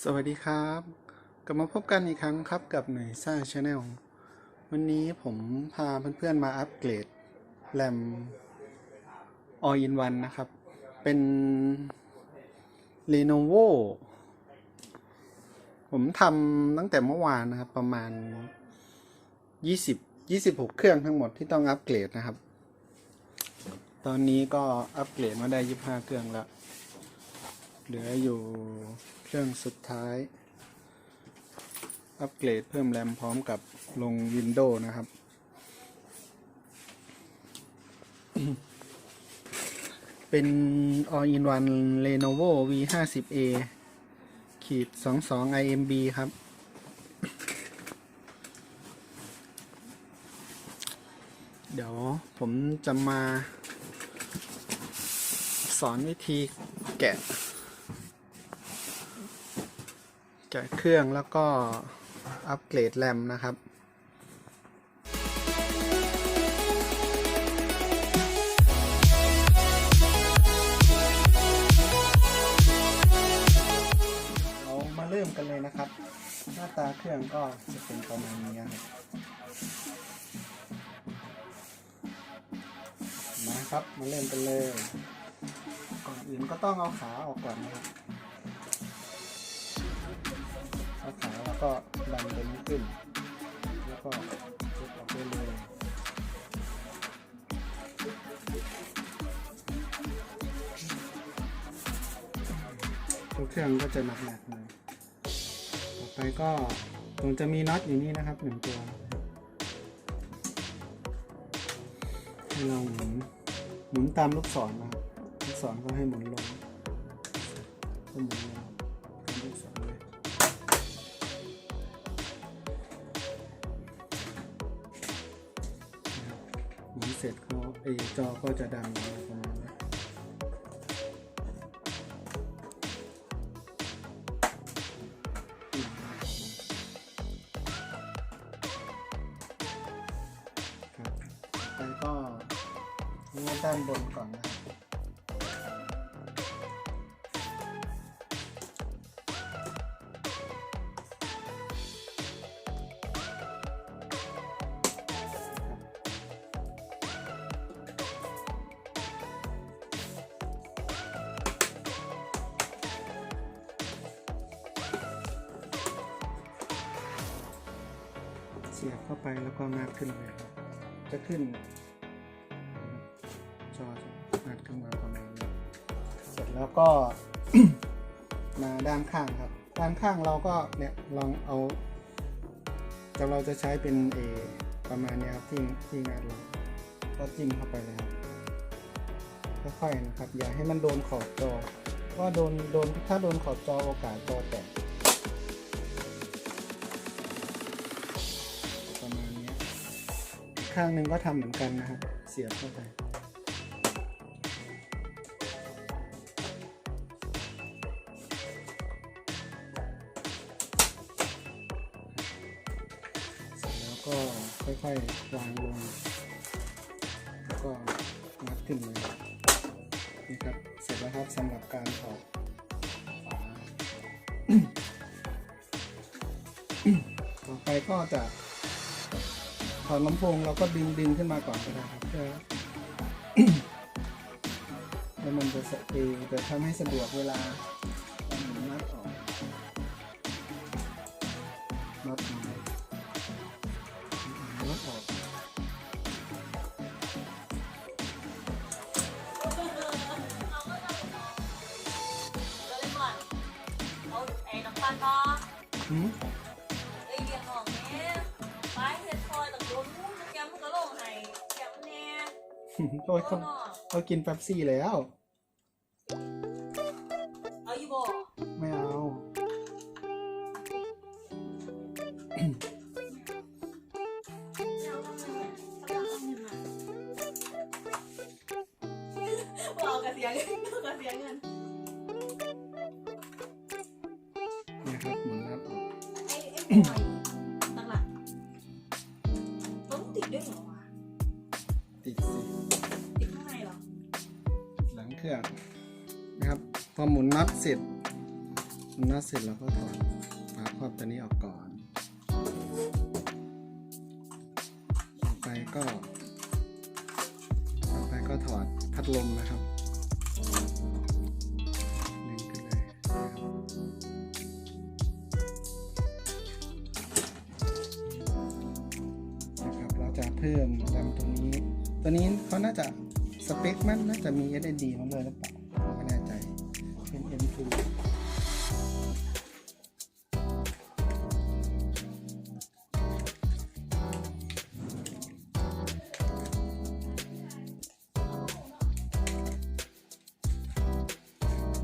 สวัสดีครับ กลับมาพบกันอีกครั้งครับกับหน่วยซ่าชาแนลวันนี้ผมพาเพื่อนๆมาอัปเกรดแรม All in One นะครับ เป็น Lenovo ผมทำตั้งแต่เมื่อวานนะครับ ประมาณ 20 26 เครื่องทั้งหมดที่ต้องอัปเกรดนะครับ ตอนนี้ก็อัปเกรดมาได้ 25 เครื่องแล้ว เหลืออยู่เครื่องสุดท้าย อัปเกรดเพิ่มแรมพร้อมกับลง Windows นะครับ เป็น All in One Lenovo V50A ขีด22 IMB ครับเดี๋ยวผมจะมาสอนวิธีแกะ แกะเครื่องแล้วก็อัปเกรดแรมนะครับเรามาเริ่มกันเลยนะครับ หน้าตาเครื่องก็จะเป็นประมาณนี้ครับนะครับมาเริ่มกันเลยก่อนอื่นก็ต้องเอาขาออกก่อนนะครับ เอาขาแล้วก็ดันตัวนี้ขึ้น แล้วก็ยกออกได้เลยตัวเครื่องก็จะหนักๆหน่อยต่อไปก็ตรงจะมีน็อตอยู่นี่นะครับหนึ่งตัวให้เราหมุนหมุนตามลูกศรนะครับลูกศรก็ให้หมุนลงก็หมุนลง จอก็จะดังประมาณนี้ครับไปก็นวดด้านบนก่อนนะ ไปแล้วก็งัดขึ้นเลยครับจะขึ้นจอจะงัดขึ้นมาประมาณนี้เสร็จแล้วก็มาด้านข้างครับ ด้านข้างเราก็เนี่ยลองเอาแต่เราจะใช้เป็นเอประมาณนี้ครับที่ที่งานเราก็จิ้มเข้าไปเลยครับค่อยๆนะครับ อย่าให้มันโดนขอบจอเพราะว่าโดนโดนถ้าโดนขอบจอโอกาสจอแตก ข้างหนึ่งก็ทำเหมือนกันนะครับ เสียบเข้าไปแล้วก็ค่อยๆวางลง แล้วก็งัดขึ้นเลยนี่ครับ เสร็จแล้วครับสำหรับการถอดฝาต่อไปก็จะ ถอดลำโพงเราก็ดึงดึงขึ้นมาก่อนก็ได้ครับเพื่อแล้วมันจะสเอจะทำให้สะดวกเวลาหมุนน็อตออกน็อตออกน็อตออกก็เลยก่อนเอาไอ้น้ำตาลก็หืม โอ้ยเขาเนาะเขากินเป๊ปซี่แล้ว เอาอยู่บ่ไม่เอาว่าเอากระเสียเงินเอากระเสียเงินนะครับหมุนน็อตออกไอ้ไอ้บ องนะครับพอหมุนน็อตเสร็จำน็อตเสร็จเราก็ถอดฝาครอบตัวนี้ออกก่อนต่อไปก็ต่อไปก็ถอดพัดลมนะครับดึงขึ้นเลยนะครับเราจะเพิ่มดำตัวนี้ ตัวนี้เขาน่าจะสเปคมันน่าจะมี SSD มาด้วยหรือเปล่า เป็น M2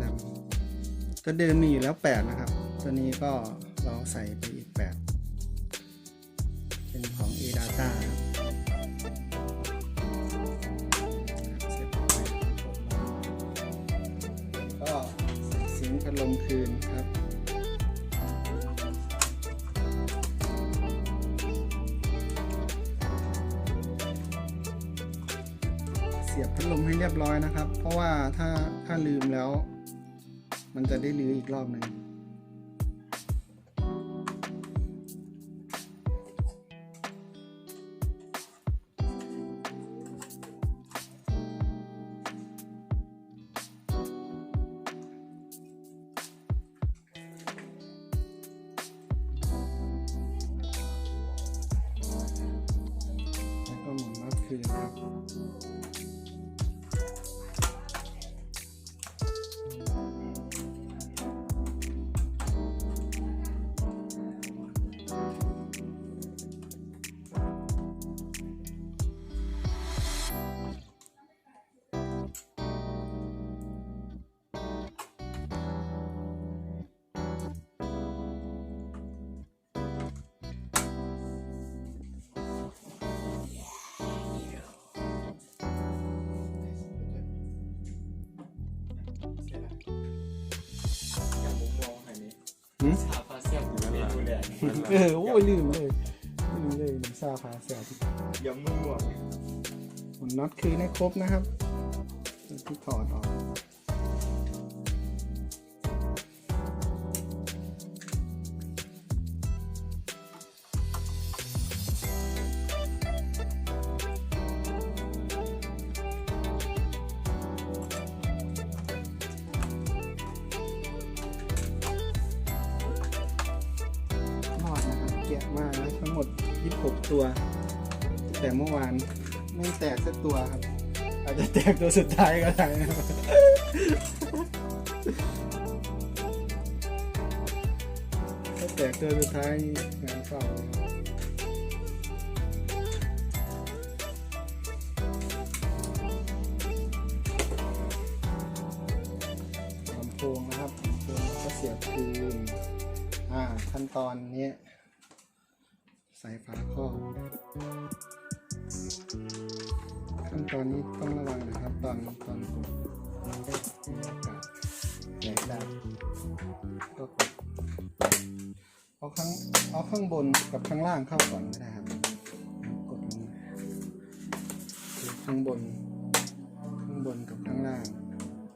ดำตัวเดิมมีอยู่แล้ว 8 นะครับ ตัวนี้ก็เราใส่ไปอีก 8 เป็นของ A-Data ครับ มคืนครับเสียบพัดลมให้เรียบร้อยนะครับ เพราะว่าถ้าถ้าลืมแล้ว มันจะได้ลื้ออีกรอบหนึ่ง มุน เออโอ้ยลืมเลยลืมเลยลืมซาพาเสียบอย่ามั่วหมุนน็อตคืนให้ครบนะครับที่ถอดออก 6 ตัว แต่เมื่อวานไม่แตกสักตัวครับ อาจจะแตกตัวสุดท้ายก็ได้นะครับถ้าแตกตัวสุดท้ายงานเฝ้าลำโพงนะครับลำโพงก็เสียบคืนอ่าขั้นตอนนี้ ใส่ฝาครอบขั้นตอนนี้ต้องระวังนะครับ ตอนตอนกดมีอากาศแหลกได้ก็กดเอาข้างเอาข้างบนกับข้างล่างเข้าก่อนก็ได้ครับกดลงข้างบน ข้างบนกับข้างล่าง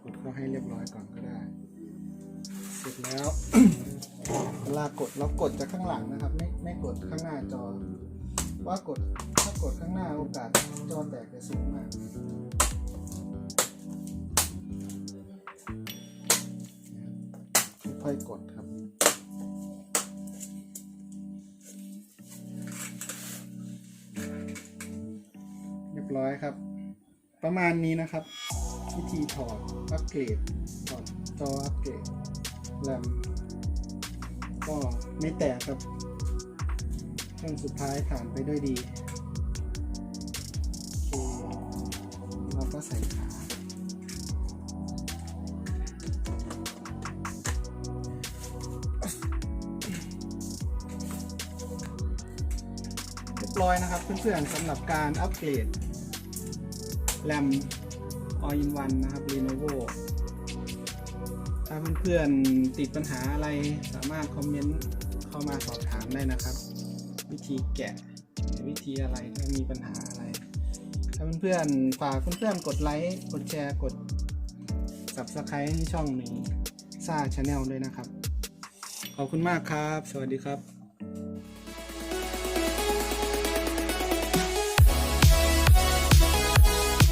กดเข้าให้เรียบร้อยก่อนก็ได้ เสร็จแล้ว เวลากดเรากดจากข้างหลังนะครับ ไม่ไม่กดข้างหน้าจอ ว่ากดถ้ากดข้างหน้าโอกาสจอแตกจะสูงมากค่อยๆกดครับเรียบร้อยครับ ประมาณนี้นะครับ วิธีถอดอัปเกรดถอดจออัปเกรดแรม ก็ไม่แตกครับเครื่องสุดท้ายผ่านไปด้วยดีโอเคเราก็ใส่ขาเรียบร้อยนะครับเพื่อนๆสำหรับการอัปเกรดแรม All in One นะครับ Lenovo ถ้าเพื่อนๆติดปัญหาอะไรสามารถคอมเมนต์เข้ามาสอบถามได้นะครับ วิธีแกะวิธีอะไรถ้ามีปัญหาอะไร ถ้าเพื่อนๆฝากเพื่อนๆกดไลค์กดแชร์กด Subscribe ให้ช่องนี้ซ่าชาแนลด้วยนะครับ ขอบคุณมากครับ สวัสดีครับ